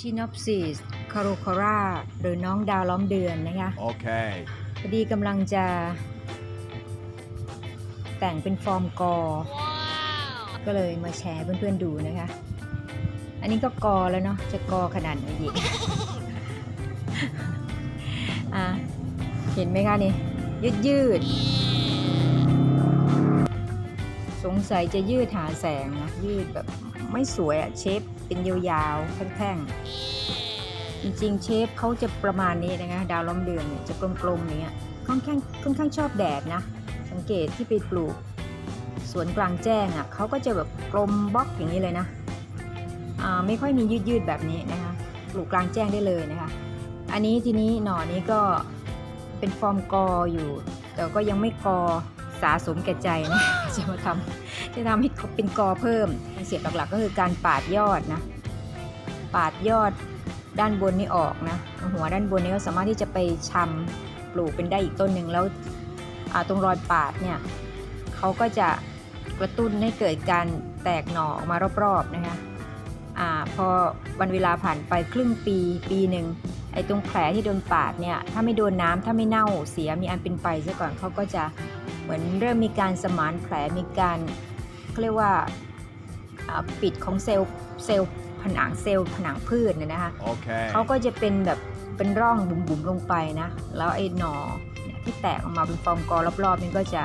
ชินอปซิสคาโรคาราหรือน้องดาวล้อมเดือนนะคะ Okay. พอดีกำลังจะ แต่งเป็นฟอร์มกอ ก็เลยมาแชร์เพื่อนๆดูนะคะ อันนี้ก็กอแล้วเนาะ จะกอขนาดไหนอีก อะ เห็นไหมคะนี่ ยืดยืดๆสงสัยจะยืดหาแสงนะ ยืดแบบไม่สวยอะเชฟ เป็นยาวๆแท่งๆ จริงๆ เชฟเขาจะประมาณนี้นะคะดาวล้อมเดือนเนี่ยจะกลมๆอย่างเนี้ยค่อนข้างค่อนข้างชอบแดดนะ สังเกตที่ไปปลูกสวนกลางแจ้งอะ่ะเขาก็จะแบบกลมบล็อกอย่างนี้เลยนะอ่าไม่ค่อยมียืดยืดๆแบบนี้นะคะปลูกกลางแจ้งได้เลยนะคะ อันนี้ทีนี้หน่อนี้ก็เป็นฟอร์มกออยู่ แต่ก็ยังไม่กอสาสมแก่ใจนะจะมาทำ จะทำให้เขาเป็นกอเพิ่มคอนเสียบหลักๆก็คือการปาดยอดนะ ปาดยอดด้านบนนี่ออกนะ หัวด้านบนนี้ก็สามารถที่จะไปชำปลูกเป็นได้อีกต้นหนึ่งแล้วตรงรอยปาดเนี่ยเขาก็จะกระตุ้นให้เกิดการแตกหน่อออกมารอบๆนะคะอาพอวันเวลาผ่านไปครึ่งปีปีหนึ่งไอ้ตรงแผลที่โดนปาดเนี่ยถ้าไม่โดนน้ำถ้าไม่เน่าเสียมีอันเป็นไปซะก่อนเขาก็จะเหมือนเริ่มมีการสมานแผลมีการ เขาเรียกว่าอ่าปิดของเซลล์เซลล์ผนังเซลล์ผนังพืชเนี่ยนะคะ Okay. เขาก็จะเป็นแบบเป็นร่องบุ๋มๆลงไปนะ แล้วไอ้หนอเนี่ยที่แตกออกมาเป็นฟอร์มกอรอบๆนี่ก็จะ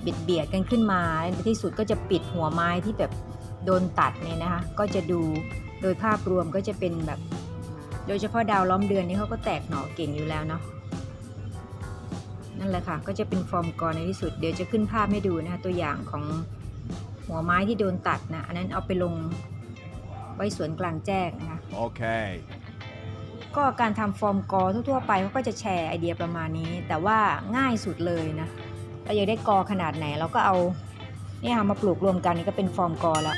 เบียดเบียดๆกันขึ้นมาในที่สุดก็จะปิดหัวไม้ที่แบบโดนตัดเนี่ยนะคะ ก็จะดูโดยภาพรวมก็จะเป็นแบบ โดยเฉพาะดาวล้อมเดือนนี่เขาก็แตกหน่อเก่งอยู่แล้วเนาะ นั่นแหละค่ะ ก็จะเป็นฟอร์มกอในที่สุด เดี๋ยวจะขึ้นภาพให้ดูนะคะตัวอย่างของหัวไม้ที่โดนตัดนะอันนั้นเอาไปลงไว้สวนกลางแจ้งนะคะ Okay. ก็การทำฟอร์มกอทั่วๆไปเขาก็จะแชร์ไอเดียประมาณนี้ แต่ว่าง่ายสุดเลยนะเราอยากได้กอขนาดไหนเราก็เอาเนี่ยค่ะมาปลูกรวมกันนี่ก็เป็นฟอร์มกอแล้ว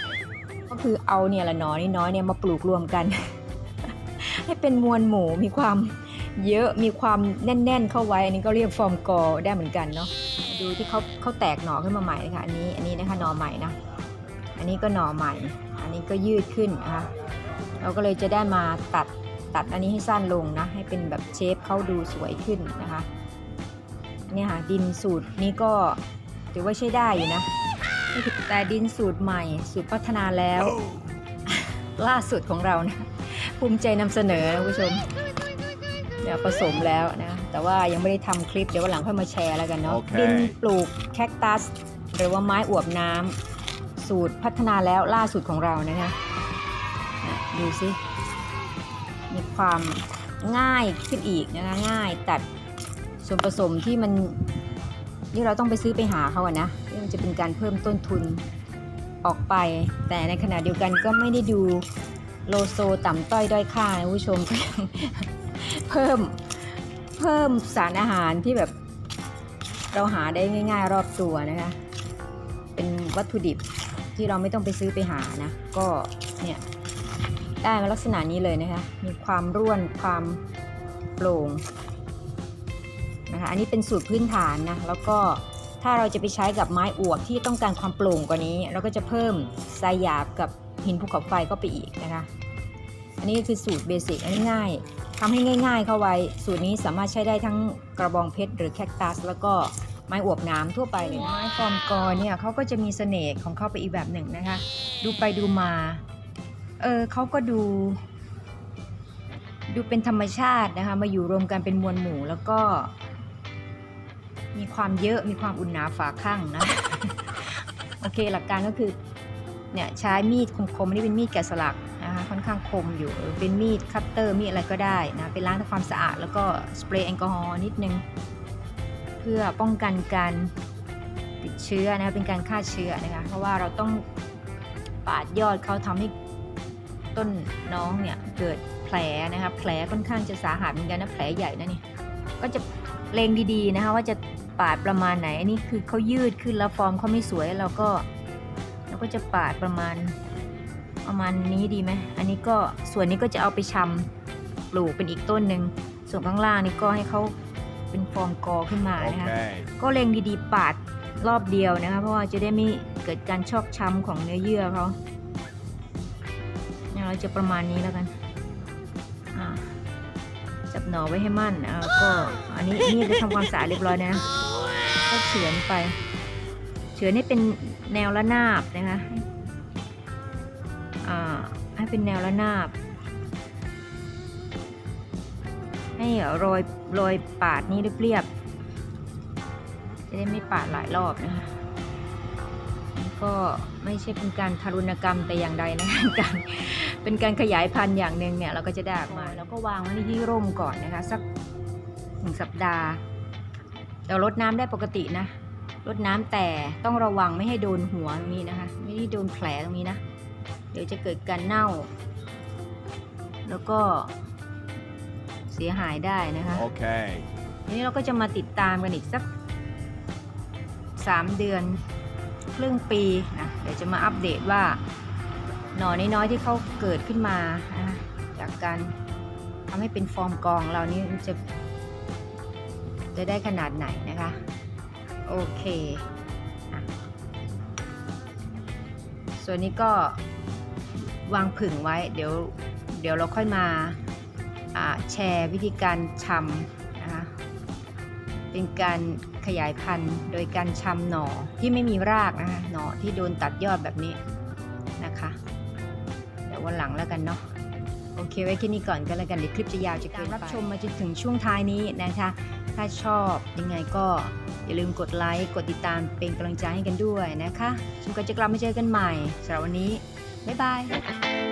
ก็คือเอาเนี่ยละหนอนี่น้อยเนี่ยมาปลูกรวมกัน ให้เป็นมวลหมู่มีความ เยอะมีความแน่น ๆ เข้าไว้อันนี้ก็เรียกฟอร์มกอได้เหมือนกันเนาะดูที่เขาเขาแตกหน่อขึ้นมาใหม่ค่ะอันนี้อันนี้นะคะหน่อใหม่นะอันนี้ก็หน่อใหม่ อันนี้ก็ยืดขึ้นนะคะเราก็เลยจะได้มาตัดตัดอันนี้ให้สั้นลงนะให้เป็นแบบเชฟเขาดูสวยขึ้นนะคะเนี่ยค่ะดินสูตรนี้ก็ถือว่าใช้ได้อยู่นะแต่ดินสูตรใหม่สูตรพัฒนาแล้ว ล่าสุดของเรานะ ภูมิใจนำเสนอนะคุณผู้ชม เดี๋ยวผสมแล้วนะ แต่ว่ายังไม่ได้ทำคลิปเดี๋ยววันหลังค่อยมาแชร์แล้วกันเนาะโอเคดินปลูกแคคตัส หรือว่าไม้อวบน้ำสูตรพัฒนาแล้วล่าสุดของเรานะคะเนี่ยดูสิ มีความง่ายขึ้นอีกนะคะง่ายตัดส่วนผสมที่มันที่เราต้องไปซื้อไปหาเขาอะนะที่มันจะเป็นการเพิ่มต้นทุนออกไป แต่ในขณะเดียวกันก็ไม่ได้ดูโลโซต่ำต้อยด้อยค่านะคุณผู้ชมก็ยัง เพิ่มเพิ่มสารอาหารที่แบบเราหาได้ง่าย ๆ รอบตัวนะคะ เป็นวัตถุดิบที่เราไม่ต้องไปซื้อไปหานะ ก็เนี่ยได้มาลักษณะนี้เลยนะคะ มีความร่วนความโปร่งนะคะ อันนี้เป็นสูตรพื้นฐานนะ แล้วก็ถ้าเราจะไปใช้กับไม้อวบที่ต้องการความโปร่งกว่านี้ เราก็จะเพิ่มทรายหยาบกับหินภูเขาไฟเข้าไปอีกนะคะ อันนี้คือสูตรเบสิกง่าย ทำให้ง่าย ๆ เข้าไว้ สูตรนี้สามารถใช้ได้ทั้งกระบองเพชรหรือแคคตัส แล้วก็ไม้อวบน้ำทั่วไปเลยนะไม้ฟอมกอเนี่ยเขาก็จะมีเสน่ห์ของเขาไปอีกแบบหนึ่งนะคะ ดูไปดูมา เออเขาก็ดู ดูเป็นธรรมชาตินะคะมาอยู่รวมกันเป็นมวลหมู่แล้วก็ มีความเยอะมีความอุ่นหนาฝาข้างนะโอเคหลักการก็คือเนี่ยใช้มีดคมๆนี่เป็นมีดแกะสลัก นะคะค่อนข้างคมอยู่เป็นมีดคัตเตอร์มีดอะไรก็ได้นะเป็นล้างทำความสะอาดแล้วก็สเปรย์แอลกอฮอล์นิดนึง เพื่อป้องกันการติดเชื้อนะคะเป็นการฆ่าเชื้อนะคะเพราะว่าเราต้องปาดยอดเขาทำให้ต้นน้องเนี่ยเกิดแผลนะคะแผลค่อนข้างจะสาหัสเหมือนกันนะแผลใหญ่นะนี่ก็จะเลงดีๆนะคะว่าจะปาดประมาณไหนอันนี้คือเขายืดขึ้นแล้วฟอร์มเขาไม่สวยเราก็เราก็จะปาดประมาณ ประมาณนี้ดีไหมอันนี้ก็ส่วนนี้ก็จะเอาไปชำปลูกเป็นอีกต้นหนึ่งส่วนข้างล่างนี่ก็ให้เขาเป็นฟอร์มกอขึ้นมานะคะ Okay. ก็เล็งดีๆปาดรอบเดียวนะคะ เพราะว่าจะได้ไม่เกิดการชอกช้ำของเนื้อเยื่อเขานะเนี่ยเราจะประมาณนี้แล้วกันอ่าจับหน่อไว้ให้มั่นอ่าก็อันนี้นี่จะทำความสะอาดเรียบร้อยนะก็เฉือนไป เฉือนให้เป็นแนวระนาบนะคะอ่า ให้เป็นแนวระนาบ ให้รอยรอยปาดนี้เรียบๆจะได้ไม่ปาดหลายรอบนะคะก็ไม่ใช่เป็นการทารุณกรรมแต่อย่างใดนะการเป็นการขยายพันธุ์อย่างหนึ่งเนี่ยเราก็จะได้ออกมาแล้วก็วางไว้ในที่ร่มก่อนนะคะสักหนึ่งสัปดาห์เราลดน้ำได้ปกตินะลดน้ำแต่ต้องระวังไม่ให้โดนหัวตรงนี้นะคะ ไม่ให้โดนแผลตรงนี้นะ เดี๋ยวจะเกิดการเน่า แล้วก็เสียหายได้นะคะ Okay. ทีนี้เราก็จะมาติดตามกันอีกสักสามเดือนครึ่งปีนะเดี๋ยวจะมาอัปเดตว่า หน่อน้อยๆที่เขาเกิดขึ้นมานะคะจากการทำให้เป็นฟอร์มกองเรานี่มันจะจะได้ขนาดไหนนะคะ โอเคอะส่วนนี้ก็ วางผึ่งไว้ เดี๋ยวเดี๋ยวเราค่อยมาแชร์วิธีการชำนะคะเป็นการขยายพันธุ์โดยการชำหน่อที่ไม่มีรากนะคะหน่อที่โดนตัดยอดแบบนี้นะคะเดี๋ยววันหลังแล้วกันเนาะโอเคไว้แค่นี้ก่อนก็แล้วกันเดี๋ยวคลิปจะยาวจะเกินไปรับชมมาจนถึงช่วงท้ายนี้นะคะ ถ้าชอบยังไงก็อย่าลืมกดไลค์กดติดตามเป็นกำลังใจให้กันด้วยนะคะจนกว่าจะกลับมาเจอกันใหม่สำหรับวันนี้ บ๊ายบาย